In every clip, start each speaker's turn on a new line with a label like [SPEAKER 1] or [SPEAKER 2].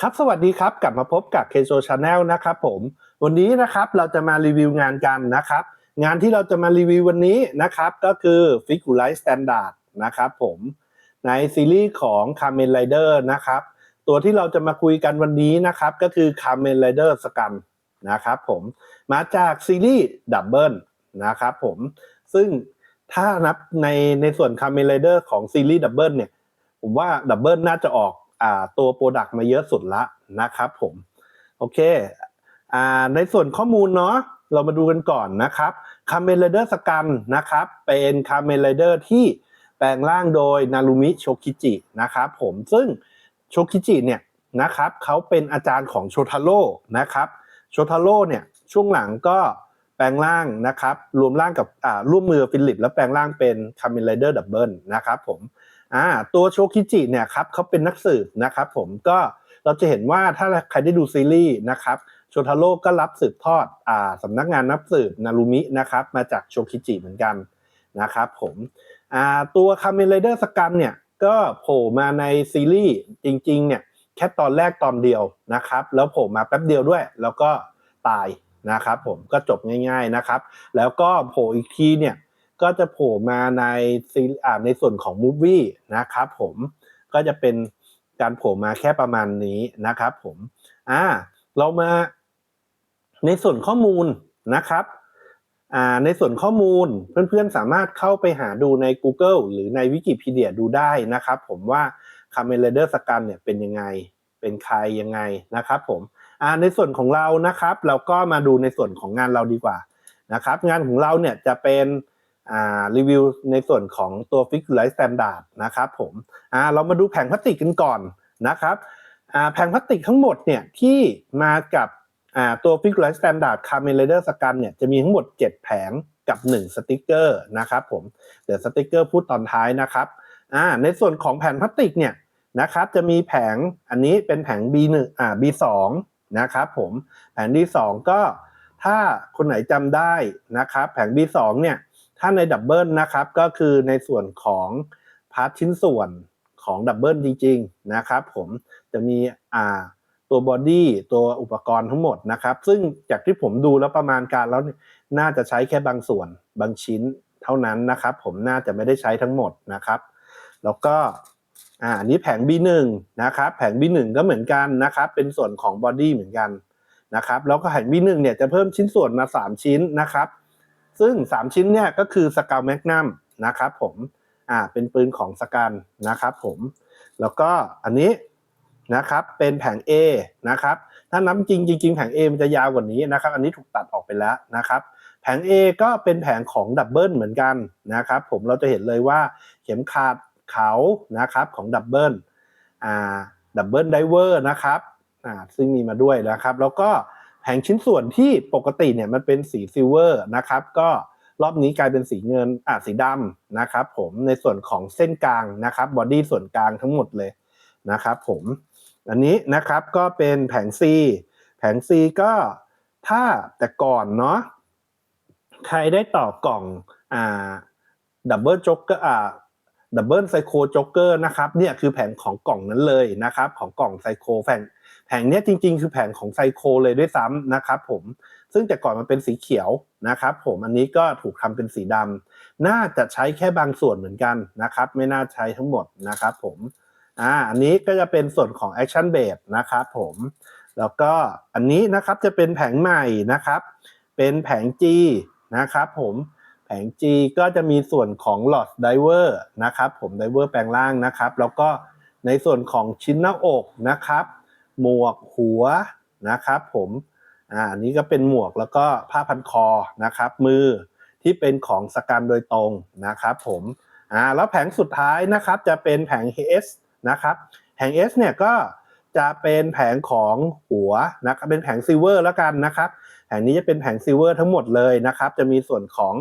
[SPEAKER 1] ครับสวัสดีครับกลับมาพบกับ k s o Channel นะครับผมวันนี้นะครับเราจะมารีวิวงานกันนะครับ งานที่เราจะมารีวิววันนี้นะครับก็คือ f i g u r i z e Standard นะครับผมในซีรีส์ของ Kamen Rider นะครับตัวที่เราจะมาคุยกันวันนี้นะครับก็คือ Kamen Rider Scan นะครับผมมาจากซีรีส์ดับเบิลนะครับผมซึ่งถ้านับในในส่วน Kamen Rider ของซีรีส์ดับเบิลเนี่ยผมว่าดับเบิลน่าจะออก ตัวโปรดักต์มาเยอะสุดละนะครับผมโอเคอในส่วนข้อมูลเนาะเรามาดูกันก่อนนะครับคาเมนไรเดอร์สกันนะครับเป็นคาเมนไรเดอร์ที่แปลงร่างโดยนารุมิโชคิจินะครับผมซึ่งโชคิจิเนี่ยนะครับเขาเป็นอาจารย์ของโชทาโร่นะครับโชทาโร่เนี่ยช่วงหลังก็แปลงร่างนะครับรวมร่างกับร่วมมือฟิลิป แล้วแปลงร่างเป็นคาเมนไรเดอร์ดับเบิลนะครับผม อ่าตัวโชคิจิเนี่ยครับเขาเป็นนักสืบนะครับผมก็เราจะเห็นว่าถ้าใครได้ดูซีรีส์นะครับโชทาโร่ก็รับสืบทอดอ่าสำนักงานนักสืบนารุมินะครับมาจากโชคิจิเหมือนกันนะครับผมอ่าตัวคาเมนไรเดอร์สกันเนี่ยก็โผล่มาในซีรีส์จริงๆเนี่ยแค่ตอนแรกตอนเดียวนะครับ แล้วโผล่มาแป๊บเดียวด้วย แล้วก็ตายนะครับผมก็จบง่าย ๆนะครับ แล้วก็โผล่อีกทีเนี่ย ก็จะโผล่มาในซีอ่าในส่วนของมูฟวี่นะครับผมก็จะเป็นการโผล่มาแค่ประมาณนี้นะครับผมอ่าเรามาในส่วนข้อมูลนะครับอ่าในส่วนข้อมูลเพื่อนๆสามารถเข้าไปหาดูใน Google หรือในวิกิพีเดียดูได้นะครับผมว่า c a m e n Rider Scan เนี่ยเป็นยังไงเป็นใครยังไงนะครับผมอ่าในส่วนของเรานะครับ เราก็มาดูในส่วนของงานเราดีกว่านะครับ งานของเราเนี่ยจะเป็น รีวิวในส่วนของตัว Figure Standard นะครับผมเรามาดูแผงพลาสติกกันก่อนนะครับแผงพลาสติกทั้งหมดเนี่ยที่มากับอ่าตัว Figure Standard Kamen Rider Scan เนี่ยจะมีทั้งหมด 7 แผงกับ 1 สติกเกอร์นะครับผมเดี๋ยวสติกเกอร์พูดตอนท้ายนะครับในส่วนของแผ่นพลาสติกเนี่ยนะครับจะมีแผงอันนี้เป็นแผง B1 อ่า B2 นะครับผมแผง B2 ก็ถ้าคนไหนจำได้นะครับแผง B2 เนี่ย ถ้าในดับเบิลนะครับก็คือในส่วนของพาร์ทชิ้นส่วนของดับเบิลจริงๆนะครับผมจะมีอ่าตัวบอดี้ตัวอุปกรณ์ทั้งหมดนะครับซึ่งจากที่ผมดูแล้วประมาณการแล้วน่าจะใช้แค่บางส่วนบางชิ้นเท่านั้นนะครับ ผมน่าจะไม่ได้ใช้ทั้งหมดนะครับ แล้วก็อ่าอันนี้แผง B1 นะครับแผง B1 ก็เหมือนกันนะครับเป็นส่วนของบอดี้เหมือนกันนะครับแล้วก็แผง B1 เนี่ยจะเพิ่มชิ้นส่วนมา 3 ชิ้นนะครับ ซึ่ง 3 ชิ้นเนี่ยก็คือสกาลแมกนัมนะครับผมอ่าเป็นปืนของสกันนะครับผมแล้วก็อันนี้นะครับเป็นแผง A นะครับถ้านับจริงจริงๆแผง A มันจะยาวกว่านี้นะครับ อันนี้ถูกตัดออกไปแล้วนะครับแผง A ก็เป็นแผงของดับเบิลเหมือนกันนะครับผมเราจะเห็นเลยว่าเข็มขัดเขานะครับของดับเบิลอ่าดับเบิลไดเวอร์นะครับอ่าซึ่งมีมาด้วยนะครับ แล้วก็ แผงชิ้นส่วนที่ปกติเนี่ยมันเป็นสีซิลเวอร์นะครับ ก็รอบนี้กลายเป็นสีเงินอ่าสีดำนะครับผมในส่วนของเส้นกลางนะครับบอดี้ส่วนกลางทั้งหมดเลยนะครับผมอันนี้นะครับก็เป็นแผง C แผง C ก็ถ้าแต่ก่อนเนาะใครได้ต่อกล่องอ่าดับเบิลจ็อกเกอร์อ่าดับเบิลไซโคจ็อกเกอร์นะครับเนี่ยคือแผงของกล่องนั้นเลยนะครับ ของกล่องไซโคแผง แผงเนี้ยจริง ๆ คือแผงของไซโคเลยด้วยซ้ำนะครับผมซึ่งแต่ก่อนมันเป็นสีเขียวนะครับผมอันนี้ก็ถูกทำเป็นสีดำน่าจะใช้แค่บางส่วนเหมือนกันนะครับไม่น่าใช้ทั้งหมดนะครับผมอ่าอันนี้ก็จะเป็นส่วนของ Action b a s e นะครับผมแล้วก็อันนี้นะครับจะเป็นแผงใหม่นะครับ เป็นแผง G นะครับผมแผง G ก็จะมีส่วนของ Lot Diver นะครับผม Diver แปลงร่างนะครับ แล้วก็ในส่วนของชิ้นหน้าอกนะครับ หมวกหัวนะครับผมอ่าอันนี้ก็เป็นหมวกแล้วก็ผ้าพันคอนะครับ มือที่เป็นของสกันโดยตรงนะครับผมอ่าแล้วแผงสุดท้ายนะครับจะเป็นแผง HS นะครับแผง S เนี่ยก็จะเป็นแผงของหัวนะครับเป็นแผงซิลเวอร์แล้วกันนะครับแผงนี้จะเป็นแผงซิลเวอร์ทั้งหมดเลยนะครับ จะมีส่วนของ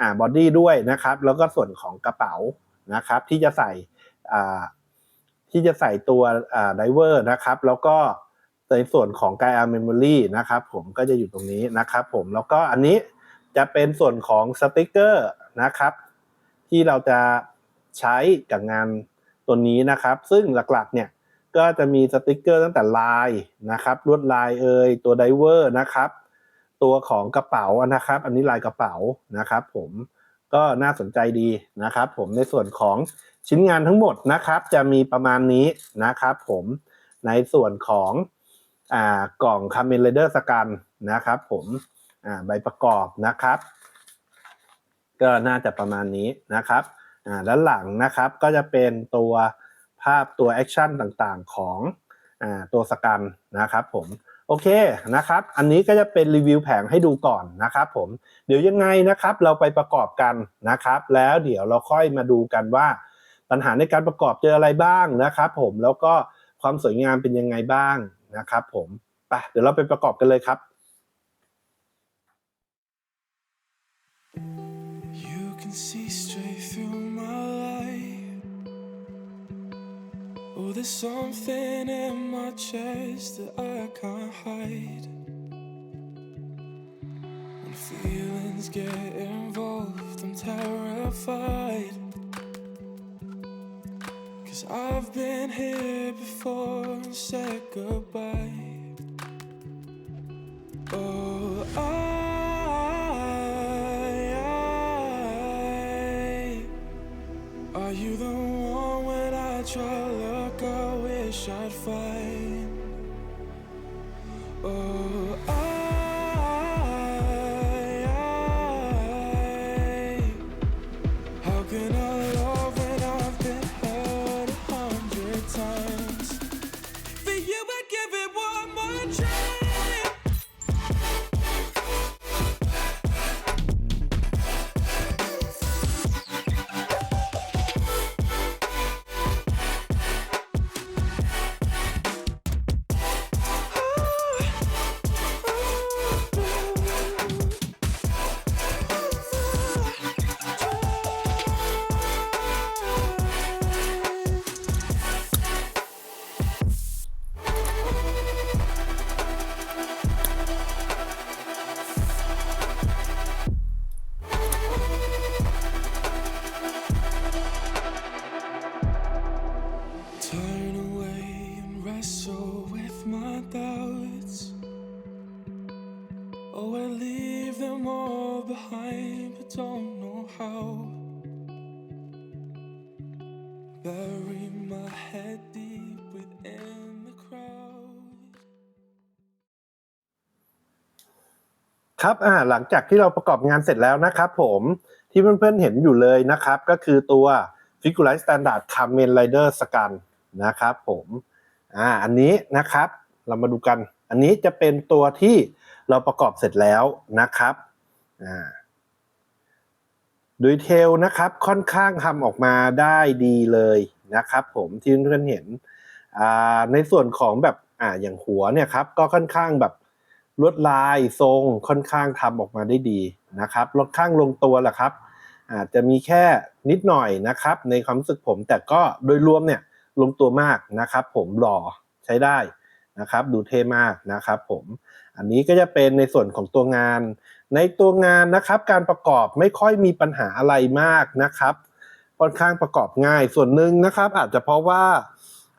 [SPEAKER 1] อ่าบอดี้ด้วยนะครับ แล้วก็ส่วนของกระเป๋านะครับ ที่จะใส่อ่า ที่จะใส่ตัวอ่าไดเวอร์นะครับ แล้วก็ในส่วนของกายอาร์เมมโมรีนะครับ ผมก็จะอยู่ตรงนี้นะครับผมแล้วก็อันนี้จะเป็นส่วนของสติกเกอร์นะครับ ที่เราจะใช้กับงานตัวนี้นะครับ ซึ่งหลักๆเนี่ยก็จะมีสติกเกอร์ตั้งแต่ลายนะครับลวดลายเอ่ยตัวไดเวอร์นะครับ ตัวของกระเป๋านะครับ อันนี้ลายกระเป๋านะครับ ผม ก็น่าสนใจดีนะครับ ผมในส่วนของชิ้นงานทั้งหมดนะครับ จะมีประมาณนี้นะครับผมในส่วนของอ่ากล่องคา m เมนเ r เดอร์สกันนะครับ ผมอ่าใบประกอบนะครับ ก็น่าจะประมาณนี้นะครับอ่าด้านหลังนะครับก็จะเป็นตัวภาพตัวแอคชั่นต่างๆของอ่าตัวสกันนะครับ ผม โอเคนะครับ อันนี้ก็จะเป็นรีวิวแผงให้ดูก่อนนะครับผม เดี๋ยวยังไงนะครับเราไปประกอบกันนะครับ แล้วเดี๋ยวเราค่อยมาดูกันว่า ปัญหาในการประกอบเจออะไรบ้างนะครับ ผมแล้วก็ความสวยงามเป็นยังไงบ้างนะครับ ผมไปเดี๋ยวเราไปประกอบกันเลยครับ
[SPEAKER 2] You can see there's something in my chest that I can't hide. When feelings get involved, I'm terrified. Cause I've been here before and said goodbye.
[SPEAKER 1] ครับอ่าหลังจากที่เราประกอบงานเสร็จแล้วนะครับผมที่เพื่อนๆเห็นอยู่เลยนะครับ ก็คือตัว Figure Standard Kamen Rider Scan นะครับผมอ่าอันนี้นะครับเรามาดูกัน อันนี้จะเป็นตัวที่เราประกอบเสร็จแล้วนะครับอ่าโดยเทลนะครับค่อนข้างทำออกมาได้ดีเลยนะครับผมที่เพื่อนๆเห็นอ่าในส่วนของแบบอ่าอย่างหัวเนี่ยครับก็ค่อนข้างแบบ ลวดลายทรงค่อนข้างทำออกมาได้ดีนะครับลดข้างลงตัวแหละครับ อาจจะมีแค่นิดหน่อยนะครับ ในความรู้สึกผมแต่ก็โดยรวมเนี่ยลงตัวมากนะครับ ผมหล่อใช้ได้นะครับ ดูเท่มากนะครับ ผมอันนี้ก็จะเป็นในส่วนของตัวงาน ในตัวงานนะครับ การประกอบไม่ค่อยมีปัญหาอะไรมากนะครับค่อนข้างประกอบง่ายส่วนหนึ่งนะครับ อาจจะเพราะว่า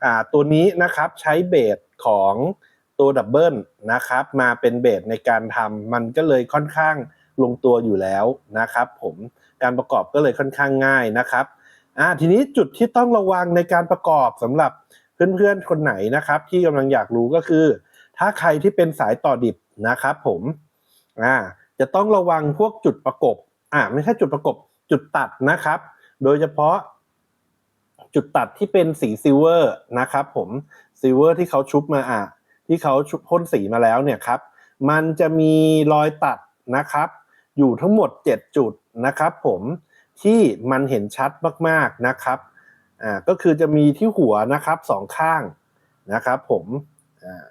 [SPEAKER 1] อ่าตัวนี้นะครับใช้เบสของ ตัวดับเบิลนะครับมาเป็นเบสในการทำมันก็เลยค่อนข้างลงตัวอยู่แล้วนะครับผมการประกอบก็เลยค่อนข้างง่ายนะครับอ่าทีนี้จุดที่ต้องระวังในการประกอบสำหรับเพื่อนๆคนไหนนะครับ ที่กำลังอยากรู้ก็คือ ถ้าใครที่เป็นสายต่อดิบนะครับผมอ่าจะต้องระวังพวกจุดประกบอ่าไม่ใช่จุดประกบจุดตัดนะครับ โดยเฉพาะจุดตัดที่เป็นสีซิลเวอร์นะครับผมซิลเวอร์ที่เขาชุบมาอะ ที่เขาพ่นสีมาแล้วเนี่ยครับ มันจะมีรอยตัดนะครับ อยู่ทั้งหมด 7 จุดนะครับ ผมที่มันเห็นชัดมากๆนะครับอ่าก็คือจะมีที่หัวนะครับสองข้างนะครับผมอ่า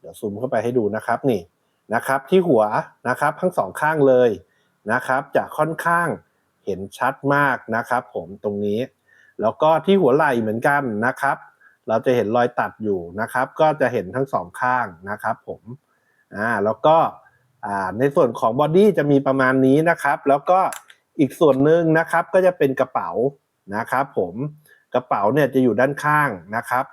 [SPEAKER 1] เดี๋ยวซูมเข้าไปให้ดูนะครับนี่นะครับที่หัวนะครับทั้งสองข้างเลยนะครับจะค่อนข้างเห็นชัดมากนะครับ ผมตรงนี้ แล้วก็ที่หัวไหล่เหมือนกันนะครับ เราจะเห็นรอยตัดอยู่นะครับ ก็จะเห็นทั้งสองข้างนะครับ ผมอ่าแล้วก็อ่าในส่วนของบอดี้จะมีประมาณนี้นะครับ แล้วก็อีกส่วนหนึ่งนะครับก็จะเป็นกระเป๋านะครับ ผมกระเป๋าเนี่ยจะอยู่ด้านข้างนะครับ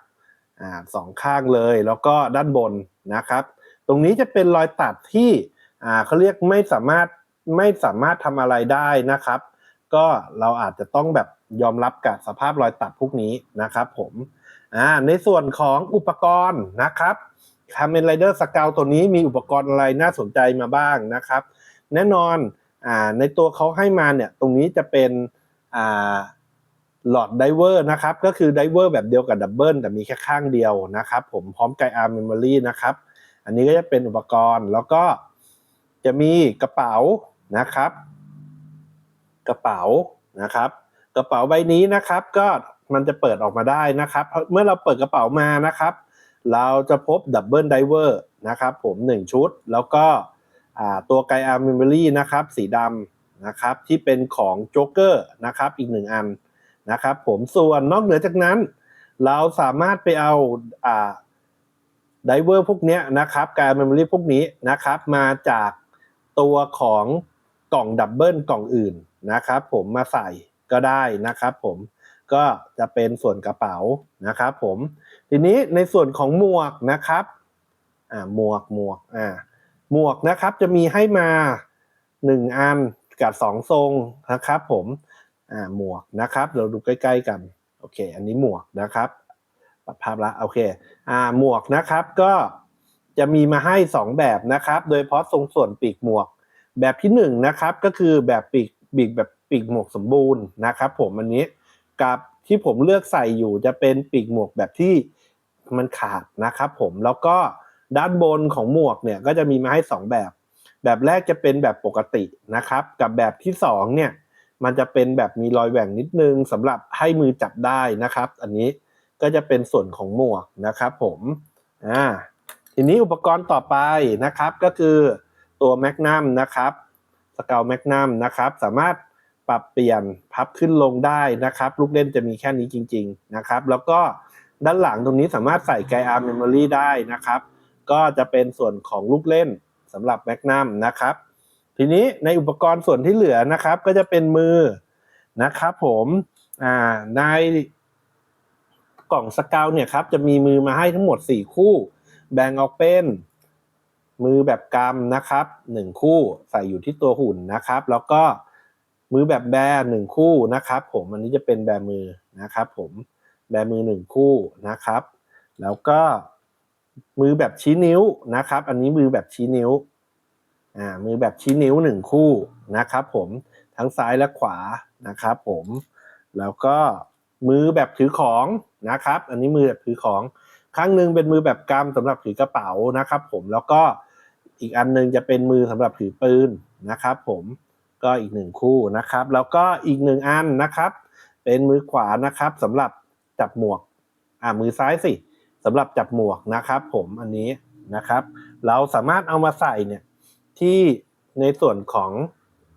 [SPEAKER 1] อ่าสองข้างเลยแล้วก็ด้านบนนะครับ ตรงนี้จะเป็นรอยตัดที่อ่าเขาเรียกไม่สามารถไม่สามารถทำอะไรได้นะครับ ก็เราอาจจะต้องแบบยอมรับกับสภาพรอยตัดพวกนี้นะครับ ผม อ่าในส่วนของอุปกรณ์นะครับคาเมนไรเดอร์สเกลตัวนี้มีอุปกรณ์อะไรน่าสนใจมาบ้างนะครับ แน่นอนอ่าในตัวเขาให้มาเนี่ยตรงนี้จะเป็นอ่าหลอดไดเวอร์นะครับ ก็คือไดเวอร์แบบเดียวกับดับเบิลแต่มีแค่ข้างเดียวนะครับ ผมพร้อมไกอาร์เมมโมรีนะครับ อันนี้ก็จะเป็นอุปกรณ์แล้วก็จะมีกระเป๋านะครับ กระเป๋านะครับ กระเป๋าใบนี้นะครับ ก็ มันจะเปิดออกมาได้นะครับ เมื่อเราเปิดกระเป๋ามานะครับ เราจะพบดับเบิลไดเวอร์นะครับผมหนึ่งชุด แล้วก็ตัวไกอาร์เมมโมรีนะครับสีดำนะครับที่เป็นของโจ๊กเกอร์นะครับอีกหนึ่งอันนะครับผมส่วนนอกเหนือจากนั้น เราสามารถไปเอาไดเวอร์พวกนี้นะครับการเมมโมรี่พวกนี้นะครับมาจากตัวของกล่องดับเบิลกล่องอื่นนะครับผมมาใส่ก็ได้นะครับผม ก็จะเป็นส่วนกระเป๋านะครับผมทีนี้ในส่วนของหมวกนะครับอ่าหมวกหมวกอ่าหมวกนะครับจะมีให้มาหนึ่งอันกับสองทรงนะครับผมอ่าหมวกนะครับ เราดูใกล้ ๆ กันโอเค อันนี้หมวกนะครับปรับภาพละโอเคอ่าหมวกนะครับก็จะมีมาให้ 2 แบบนะครับ โดยเฉพาะทรงส่วนปีกหมวก แบบที่1นงนะครับก็คือแบบปีกปีกแบบปีกหมวกสมบูรณ์นะครับ ผมอันนี้ กับที่ผมเลือกใส่อยู่จะเป็นปีกหมวกแบบที่มันขาดนะครับผมแล้วก็ด้านบนของหมวกเนี่ยก็จะมีมาให้ 2 แบบ แบบแรกจะเป็นแบบปกตินะครับ กับแบบที่2เนี่ยมันจะเป็นแบบมีรอยแหว่งนิดนึงสำหรับให้มือจับได้นะครับ อันนี้ก็จะเป็นส่วนของหมวกนะครับผมอ่าทีนี้อุปกรณ์ต่อไปนะครับก็คือตัวแมกนัมนะครับสเกาวแมกนัมนะครับ สามารถ ปรับเปลี่ยนพับขึ้นลงได้นะครับ ลูกเล่นจะมีแค่นี้จริง ๆนะครับ แล้วก็ด้านหลังตรงนี้สามารถใส่ไกอาร์เมมโมรีได้นะครับ ก็จะเป็นส่วนของลูกเล่นสำหรับแมกนัมนะครับ ทีนี้ในอุปกรณ์ส่วนที่เหลือนะครับ ก็จะเป็นมือนะครับ ผมในกล่องสเกลเนี่ยครับจะมีมือมาให้ทั้งหมด 4 คู่ แบ่งออกเป็นมือแบบกำนะครับ 1 คู่ใส่อยู่ที่ตัวหุ่นนะครับ แล้วก็ มือแบบแบหนึ่งคู่นะครับ ผมอันนี้จะเป็นแบมือนะครับผมแบมือหนึ่งคู่นะครับ แล้วก็มือแบบชี้นิ้วนะครับ อันนี้มือแบบชี้นิ้วอ่ามือแบบชี้นิ้วหนึ่งคู่นะครับ ผมทั้งซ้ายและขวานะครับ ผมแล้วก็มือแบบถือของนะครับ อันนี้มือแบบถือของข้างหนึ่งเป็นมือแบบกำสำหรับถือกระเป๋านะครับ ผมแล้วก็อีกอันหนึงจะเป็นมือสำหรับถือปืนนะครับ ผม ก็อีกหนึ่งคู่นะครับ แล้วก็อีกหนึ่งอันนะครับ เป็นมือขวานะครับสำหรับจับหมวกอ่ามือซ้ายสิสำหรับจับหมวกนะครับ ผมอันนี้นะครับ เราสามารถเอามาใส่เนี่ยที่ในส่วนของ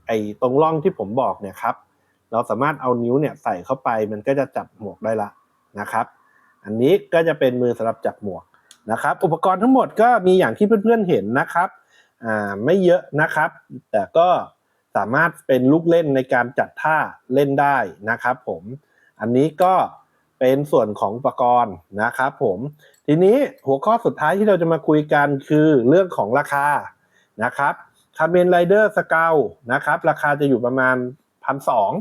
[SPEAKER 1] ไอ้ตรงร่องที่ผมบอกเนี่ยครับ เราสามารถเอานิ้วเนี่ยใส่เข้าไปมันก็จะจับหมวกได้ละนะครับ อันนี้ก็จะเป็นมือสำหรับจับหมวกนะครับ อุปกรณ์ทั้งหมดก็มีอย่างที่เพื่อนๆเห็นนะครับอ่าไม่เยอะนะครับ แต่ก็ สามารถเป็นลูกเล่นในการจัดท่าเล่นได้นะครับผมอันนี้ก็เป็นส่วนของอุปกรณ์นะครับผมทีนี้หัวข้อสุดท้ายที่เราจะมาคุยกันคือเรื่องของราคานะครับคาเมนไรเดอร์สเกลนะครับราคาจะอยู่ประมาณพันสอง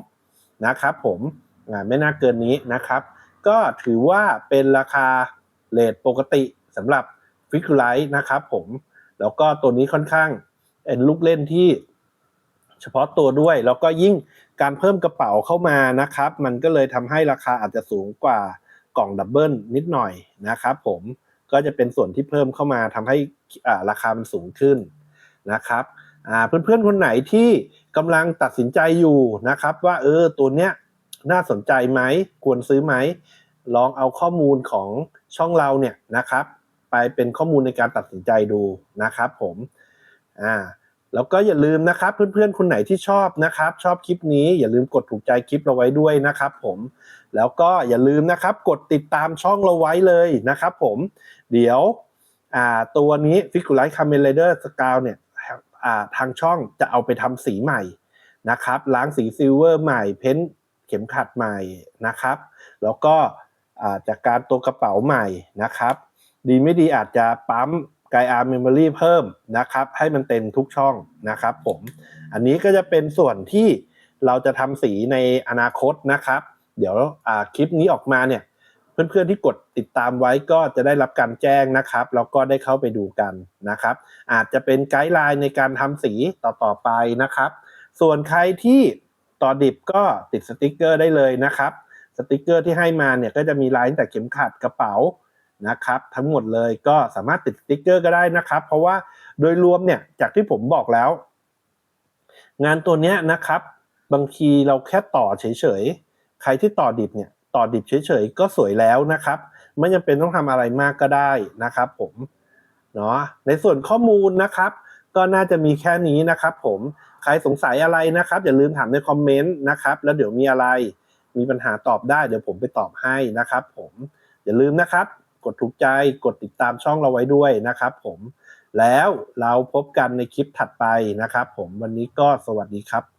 [SPEAKER 1] นะครับผมไม่น่าเกินนี้นะครับ ก็ถือว่าเป็นราคาเลทปกติสำหรับฟิกไลท์นะครับผมแล้วก็ตัวนี้ค่อนข้างเป็นลูกเล่นที่ เฉพาะตัวด้วย แล้วก็ยิ่งการเพิ่มกระเป๋าเข้ามานะครับ มันก็เลยทำให้ราคาอาจจะสูงกว่ากล่องดับเบิลนิดหน่อยนะครับผมก็จะเป็นส่วนที่เพิ่มเข้ามาทำให้อ่าราคามันสูงขึ้นนะครับอ่าเพื่อนๆคนไหนที่กำลังตัดสินใจอยู่นะครับ ว่าเออตัวเนี้ยน่าสนใจไหมควรซื้อไหมลองเอาข้อมูลของช่องเราเนี่ยนะครับ ไปเป็นข้อมูลในการตัดสินใจดูนะครับผมอ่า แล้วก็อย่าลืมนะครับเพื่อนๆคนไหนที่ชอบนะครับ ชอบคลิปนี้อย่าลืมกดถูกใจคลิปเราไว้ด้วยนะครับผมแล้วก็อย่าลืมนะครับกดติดตามช่องเราไว้เลยนะครับผมเดี๋ยวตัวนี้ f i g u r i t e Kamen Rider Scale เนี่ยาทางช่องจะเอาไปทำสีใหม่นะครับล้างสีซิลเวอร์ใหม่ เพ้นท์เข็มขัดใหม่นะครับ แล้วก็จากการตัวกระเป๋าใหม่นะครับ ดีไม่ดีอาจจะปั๊ม ไกอาร์เมมโมรีเพิ่มนะครับ ให้มันเต็มทุกช่องนะครับผม อันนี้ก็จะเป็นส่วนที่เราจะทำสีในอนาคตนะครับ เดี๋ยวคลิปนี้ออกมาเนี่ยเพื่อนๆที่กดติดตามไว้ก็จะได้รับการแจ้งนะครับแล้วก็ได้เข้าไปดูกันนะครับ อาจจะเป็นไกด์ไลน์ในการทำสีต่อๆไปนะครับ ส่วนใครที่ต่อดิบก็ติดสติกเกอร์ได้เลยนะครับ สติกเกอร์ที่ให้มาเนี่ยก็จะมีลายตั้งแต่เข็มขัดกระเป๋า นะครับ ทั้งหมดเลยก็สามารถติดสติกเกอร์ก็ได้นะครับ เพราะว่าโดยรวมเนี่ยจากที่ผมบอกแล้ว งานตัวเนี้ยนะครับ บางทีเราแค่ต่อเฉยๆ ใครที่ต่อดิบเนี่ยต่อดิบเฉยๆ ก็สวยแล้วนะครับไม่จำเป็นต้องทำอะไรมากก็ได้นะครับ ผมเนาะในส่วนข้อมูลนะครับ ก็น่าจะมีแค่นี้นะครับ ผมใครสงสัยอะไรนะครับ อย่าลืมถามในคอมเมนต์นะครับ แล้วเดี๋ยวมีอะไรมีปัญหาตอบได้ เดี๋ยวผมไปตอบให้นะครับ ผมอย่าลืมนะครับ กดถูกใจ กดติดตามช่องเราไว้ด้วยนะครับผมแล้วเราพบกันในคลิปถัดไปนะครับผมวันนี้ก็สวัสดีครับ